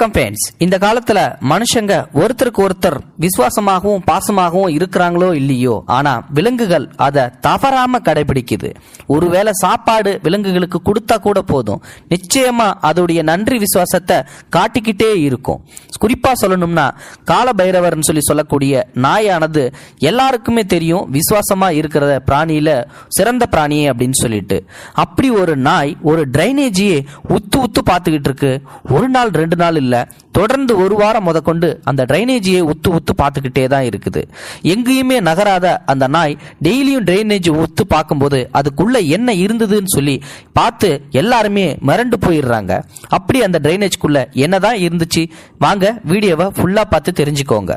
வணக்கம் ஃப்ரெண்ட்ஸ் இந்த காலத்துல மனுஷங்க ஒருத்தருக்கு ஒருத்தர் விசுவாசமாகவும் பாசமாகவும் இருக்கிறாங்களோ இல்லையோ ஆனா விலங்குகள் அதை தவறாம கடைபிடிக்குது. ஒருவேளை சாப்பாடு விலங்குகளுக்கு கொடுத்தா கூட போதும். நிச்சயமா அதோடைய நன்றி விசுவாசத்தை காட்டிக்கிட்டே இருக்கும். குறிப்பா சொல்லணும்னா கால பைரவர்னு சொல்லி சொல்லக்கூடிய நாயானது எல்லாருக்குமே தெரியும் விசுவாசமா இருக்கிற பிராணியில சிறந்த பிராணியே அப்படின்னு சொல்லிட்டு. அப்படி ஒரு நாய் ஒரு டிரைனேஜியே உத்து உத்து பார்த்துக்கிட்டு இருக்கு. ஒரு நாள் ரெண்டு நாள் இல்லை. தொடர்ந்து ஒரு வாரம் முதற்கொண்டு அந்த டிரைனேஜியை உத்து உத்து பார்த்துக்கிட்டே தான் இருக்குது. எங்கேயுமே நகராத அந்த நாய் டெய்லியும் டிரைனேஜ் உத்து பார்க்கும்போது அதுக்குள்ள என்ன இருந்ததுன்னு சொல்லி பார்த்து எல்லாருமே மிரண்டு போயிடுறாங்க. அப்படி அந்த டிரைனேஜ்குள்ள என்னதான் இருந்துச்சு? வாங்க வீடியோவை ஃபுல்லா பார்த்து தெரிஞ்சுக்கோங்க.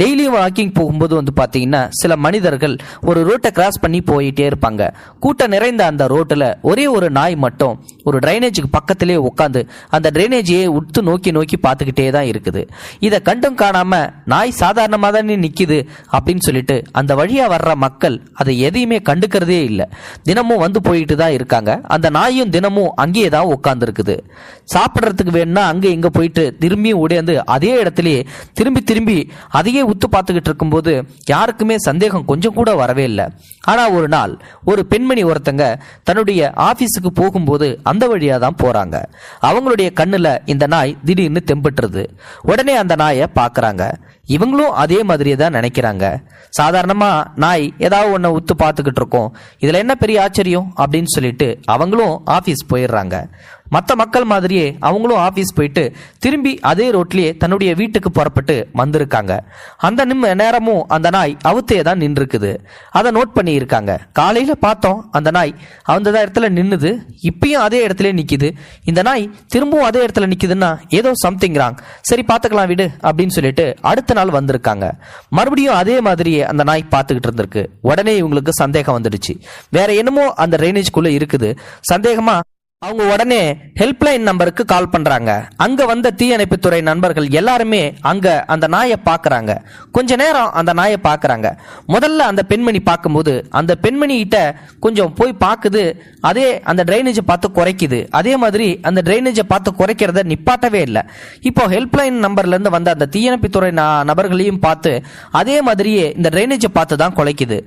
டெய்லியும் வாக்கிங் போகும்போது வந்து பாத்தீங்கன்னா சில மனிதர்கள் ஒரு ரோட்டை கிராஸ் பண்ணி போயிட்டே இருப்பாங்க. கூட்டம் நிறைந்த அந்த ரோட்டில் ஒரே ஒரு நாய் மட்டும் ஒரு ட்ரைனேஜுக்கு பக்கத்திலே உட்காந்து அந்த ட்ரைனேஜையே உத்து நோக்கி நோக்கி பார்த்துக்கிட்டே தான் இருக்குது. இதை கண்டும் காணாம நாய் சாதாரணமாக தானே நிற்கிது அப்படின்னு சொல்லிட்டு அந்த வழியா வர்ற மக்கள் அதை எதையுமே கண்டுக்கிறதே இல்லை. தினமும் வந்து போயிட்டு தான் இருக்காங்க. அந்த நாயும் தினமும் அங்கேயே தான் உட்காந்துருக்குது சாப்பிட்றதுக்கு வேணும்னா அங்கே இங்கே போயிட்டு திரும்பியும் உடையாந்து அதே இடத்துலயே திரும்பி திரும்பி அதையே உத்து பார்த்துக்கிட்டு இருக்கும்போது யாருக்குமே சந்தேகம் கொஞ்சம் கூட வரவே இல்லை. ஆனால் ஒரு நாள் ஒரு பெண்மணி ஒருத்தங்க தன்னுடைய ஆஃபீஸுக்கு போகும்போது அந்த வழியா தான் போகிறாங்க அவங்களுடைய கண்ணில் இந்த நாய் திடீர்னு தெம்பட்டுருது உடனே அந்த நாயை பார்க்கறாங்க. இவங்களும் அதே மாதிரியே தான் நினைக்கிறாங்க. சாதாரணமா நாய் ஏதாவது ஒன்றை உத்து பார்த்துக்கிட்டு இருக்கோம். இதுல என்ன பெரிய ஆச்சரியம்? அப்படின்னு சொல்லிட்டு அவங்களும் ஆபீஸ் போயிடுறாங்க. மற்ற மக்கள் மாதிரியே அவங்களும் ஆஃபீஸ் போயிட்டு திரும்பி அதே ரோட்லேயே தன்னுடைய வீட்டுக்கு புறப்பட்டு வந்திருக்காங்க. அந்த நிம்ம நேரமும் அந்த நாய் அவுத்தே தான் நின்றுருக்குது. அதை நோட் பண்ணியிருக்காங்க. காலையில் பார்த்தோம் அந்த நாய் அந்த இடத்துல நின்றுது இப்பயும் அதே இடத்துல நிற்கிது இந்த நாய் திரும்பவும் அதே இடத்துல நிற்கிதுன்னா ஏதோ சம்திங் ராங் சரி பார்த்துக்கலாம் விடு அப்படின்னு சொல்லிட்டு அடுத்த நாள் வந்திருக்காங்க. மறுபடியும் அதே மாதிரியே அந்த நாய் பார்த்துக்கிட்டு இருந்திருக்கு. உடனே இவங்களுக்கு சந்தேகம் வந்துடுச்சு. வேற என்னமோ அந்த ட்ரைனேஜ்குள்ளே இருக்குது. சந்தேகமாக அவங்க உடனே ஹெல்ப்லைன் நம்பருக்கு கால் பண்றாங்க. அங்க வந்த தீயணைப்புத்துறை நண்பர்கள் எல்லாருமே அங்க அந்த நாயை பார்க்குறாங்க கொஞ்ச நேரம் அந்த நாயை பார்க்குறாங்க முதல்ல அந்த பெண்மணி பார்க்கும்போது அந்த பெண்மணி கிட்ட கொஞ்சம் போய் பார்க்குது அதே அந்த ட்ரைனேஜை பார்த்து குறைக்குது. அதே மாதிரி அந்த ட்ரைனேஜை பார்த்து குறைக்கிறத நிப்பாட்டவே இல்லை. இப்போ ஹெல்ப்லைன் நம்பர்ல இருந்து வந்த அந்த தீயணைப்புத்துறை நபர்களையும் பார்த்து அதே மாதிரியே இந்த ட்ரைனேஜை பார்த்து தான் குலைக்குது.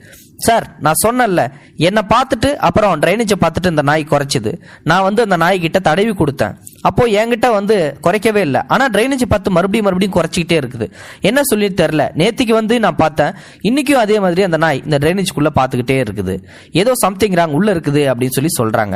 சார் நான் சொன்னேன்ல என்னை பார்த்துட்டு அப்புறம் ட்ரைனேஜை பார்த்துட்டு இந்த நாய் குறைச்சிது. நான் வந்து அந்த நாய்கிட்ட தடவி கொடுத்தேன். அப்போ என்கிட்ட வந்து குறைக்கவே இல்லை. ஆனால் ட்ரைனேஜ் பார்த்து மறுபடியும் மறுபடியும் குறைச்சிக்கிட்டே இருக்குது. என்ன சொல்லி தெரில நேத்திக்கு வந்து நான் பார்த்தேன். இன்னைக்கும் அதே மாதிரி அந்த நாய் இந்த ட்ரைனேஜ்குள்ளே பார்த்துக்கிட்டே இருக்குது. ஏதோ சம்திங் ராங் உள்ளே இருக்குது அப்படின்னு சொல்லி சொல்கிறாங்க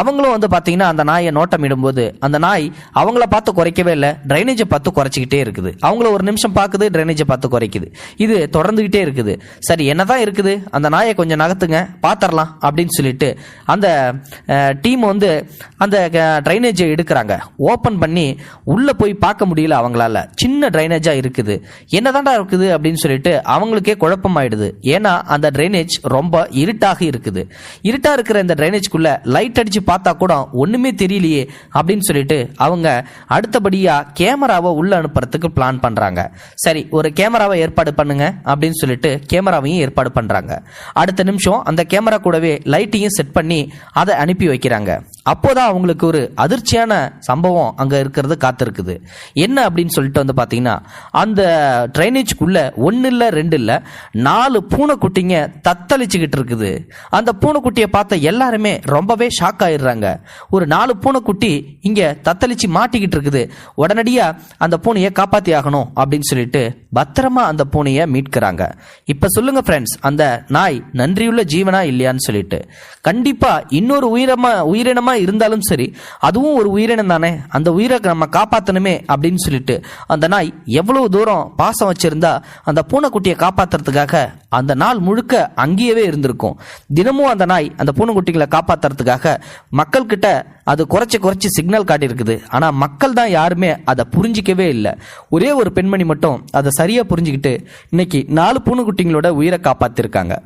அவங்களும் வந்து பார்த்தீங்கன்னா அந்த நாயை நோட்டம் இடும்போது அந்த நாய் அவங்கள பார்த்து குறைக்கவே இல்லை. ட்ரைனேஜை பார்த்து குறைச்சிக்கிட்டே இருக்குது. அவங்கள ஒரு நிமிஷம் பார்க்குது ட்ரைனேஜை பார்த்து குறைக்குது. இது தொடர்ந்துக்கிட்டே இருக்குது. சரி என்ன தான் இருக்குது? அந்த நாயை கொஞ்சம் நகர்த்துங்க பார்த்துடலாம் அப்படின்னு சொல்லிட்டு அந்த டீம் வந்து அந்த ட்ரைனேஜை எடுக்கிறாங்க. ஓப்பன் பண்ணி உள்ளே போய் பார்க்க முடியல அவங்களால. சின்ன ட்ரைனேஜாக இருக்குது. என்னதான்டா இருக்குது அப்படின்னு சொல்லிட்டு அவங்களுக்கே குழப்பமாயிடுது. ஏன்னா அந்த ட்ரைனேஜ் ரொம்ப இருட்டாக இருக்குது. இருட்டாக இருக்கிற இந்த ட்ரைனேஜ்குள்ள லைட் அடித்து பார்த்தா கூட ஒன்றுமே தெரியலையே அப்படின்னு சொல்லிட்டு அவங்க அடுத்தபடியாக கேமராவை உள்ளே அனுப்புறதுக்கு பிளான் பண்ணுறாங்க சரி ஒரு கேமராவை ஏற்பாடு பண்ணுங்க அப்படின்னு சொல்லிட்டு கேமராவையும் ஏற்பாடு பண்ணுறாங்க அடுத்த நிமிஷம் அந்த கேமரா கூடவே லைட்டையும் செட் பண்ணி அதை அனுப்பி வைக்கிறாங்க. அப்போதான் அவங்களுக்கு ஒரு அதிர்ச்சியான சம்பவம் அங்கே இருக்கிறது காத்திருக்குது. என்ன அப்படின்னு சொல்லிட்டு வந்து பார்த்தீங்கன்னா அந்த ட்ரைனேஜ்க்குள்ள ஒன்று இல்லை ரெண்டு இல்லை நாலு பூனைக்குட்டிங்க தத்தளிச்சுக்கிட்டு இருக்குது. அந்த பூனைக்குட்டியை பார்த்த எல்லாருமே ரொம்பவே ஷாக் ஆயிடுறாங்க. ஒரு நாலு பூனைக்குட்டி இங்கே தத்தளிச்சு மாட்டிக்கிட்டு இருக்குது. உடனடியாக அந்த பூனையை காப்பாற்றி ஆகணும் அப்படின்னு சொல்லிட்டு பத்திரமா அந்த பூனையை மீட்கிறாங்க. இப்போ சொல்லுங்க ஃப்ரெண்ட்ஸ் அந்த நாய் நன்றியுள்ள ஜீவனா இல்லையான்னு சொல்லிட்டு. கண்டிப்பாக இன்னொரு உயிரமா உயிரினமா இருந்தாலும் சரி அதுவும் ஒரு உயிரினம் தானே அந்த உயிரை நம்ம காப்பாற்றணுமே அப்படின்னு சொல்லிட்டு அந்த நாய் எவ்வளவு தூரம் பாசம் வச்சிருந்தா அந்த பூனைக்குட்டியை காப்பாத்துறதுக்காக அந்த நாள் முழுக்க அங்கேயவே இருந்திருக்கும். தினமும் அந்த நாய் அந்த பூனைக்குட்டிகளை காப்பாற்றுறதுக்காக மக்கள்கிட்ட அது குறைச்சி குறைச்சி சிக்னல் காட்டியிருக்குது. ஆனால் மக்கள் தான் யாருமே அதை புரிஞ்சிக்கவே இல்லை. ஒரே ஒரு பெண்மணி மட்டும் அதை சரியாக புரிஞ்சுக்கிட்டு இன்னைக்கு நாலு பூனைக்குட்டிங்களோட உயிரை காப்பாற்றிருக்காங்க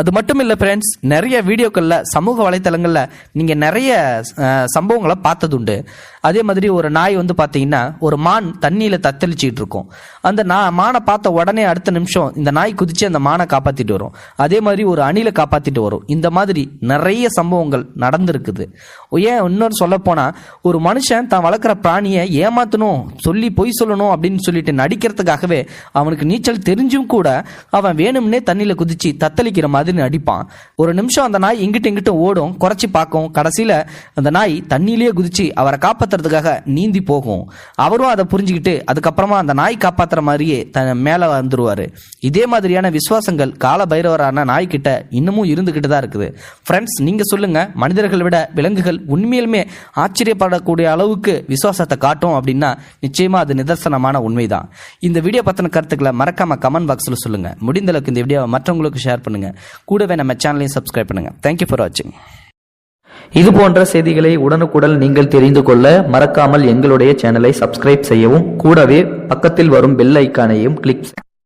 அது மட்டும் இல்லை ஃப்ரெண்ட்ஸ் நிறைய வீடியோக்களில் சமூக வலைத்தளங்களில் நீங்கள் நிறைய சம்பவங்களை பார்த்ததுண்டு. அதே மாதிரி ஒரு நாய் வந்து பார்த்தீங்கன்னா ஒரு மான் தண்ணியில் தத்தளிச்சிட்டு இருக்கும். அந்த நா மானை பார்த்த உடனே அடுத்த நிமிஷம் இந்த நாய் குதித்து அந்த மானை காப்பாற்றிட்டு வரும். அதே மாதிரி ஒரு அணிலை காப்பாற்றிட்டு வரும். இந்த மாதிரி நிறைய சம்பவங்கள் நடந்திருக்குது. ஏன் இன்னொரு சொல்லப்போனால் ஒரு மனுஷன் தான் வளர்க்குற பிராணியை ஏமாற்றணும் சொல்லி பொய் சொல்லணும் அப்படின்னு சொல்லிட்டு நடிக்கிறதுக்காகவே அவனுக்கு நீச்சல் தெரிஞ்சும் கூட அவன் வேணும்னே தண்ணியில் குதித்து தத்தளிக்கிற மாதிரி அதுன்னு அடிப்பான். ஒரு நிமிஷம் அந்த நாய் இங்கிட்டு இங்கிட்ட ஓடும் குறைச்சி பார்க்கும். கடைசியில் அந்த நாய் தண்ணியிலேயே குதிச்சு அவரை காப்பாத்துறதுக்காக நீந்தி போகும். அவரும் அதை புரிஞ்சுக்கிட்டு அதுக்கப்புறமா அந்த நாய் காப்பாத்துற மாதிரியே தன் மேலே வந்துருவாரு. இதே மாதிரியான விசுவாசங்கள் கால பைரவரான நாய்கிட்ட இன்னமும் இருந்துகிட்டு தான் இருக்குது. ஃப்ரெண்ட்ஸ் நீங்க சொல்லுங்க. மனிதர்களை விட விலங்குகள் உண்மையிலுமே ஆச்சரியப்படக்கூடிய அளவுக்கு விசுவாசத்தை காட்டும் அப்படின்னா நிச்சயமா அது நிதர்சனமான உண்மைதான். இந்த வீடியோ பத்தின கருத்துக்களை மறக்காம கமெண்ட் பாக்ஸ்ல சொல்லுங்க. முடிந்த அளவுக்கு இந்த வீடியோவை மற்றவங்களுக்கு ஷேர் பண்ணுங்க. கூடவே நம்ம சேனலையும் சப்ஸ்கிரைப் பண்ணுங்க. தேங்க்யூ ஃபார் வாட்சிங் இது போன்ற செய்திகளை உடனுக்குடன் நீங்கள் தெரிந்து கொள்ள மறக்காமல் எங்களுடைய சேனலை சப்ஸ்கிரைப் செய்யவும் கூடவே பக்கத்தில் வரும் பெல் ஐக்கானையும் கிளிக்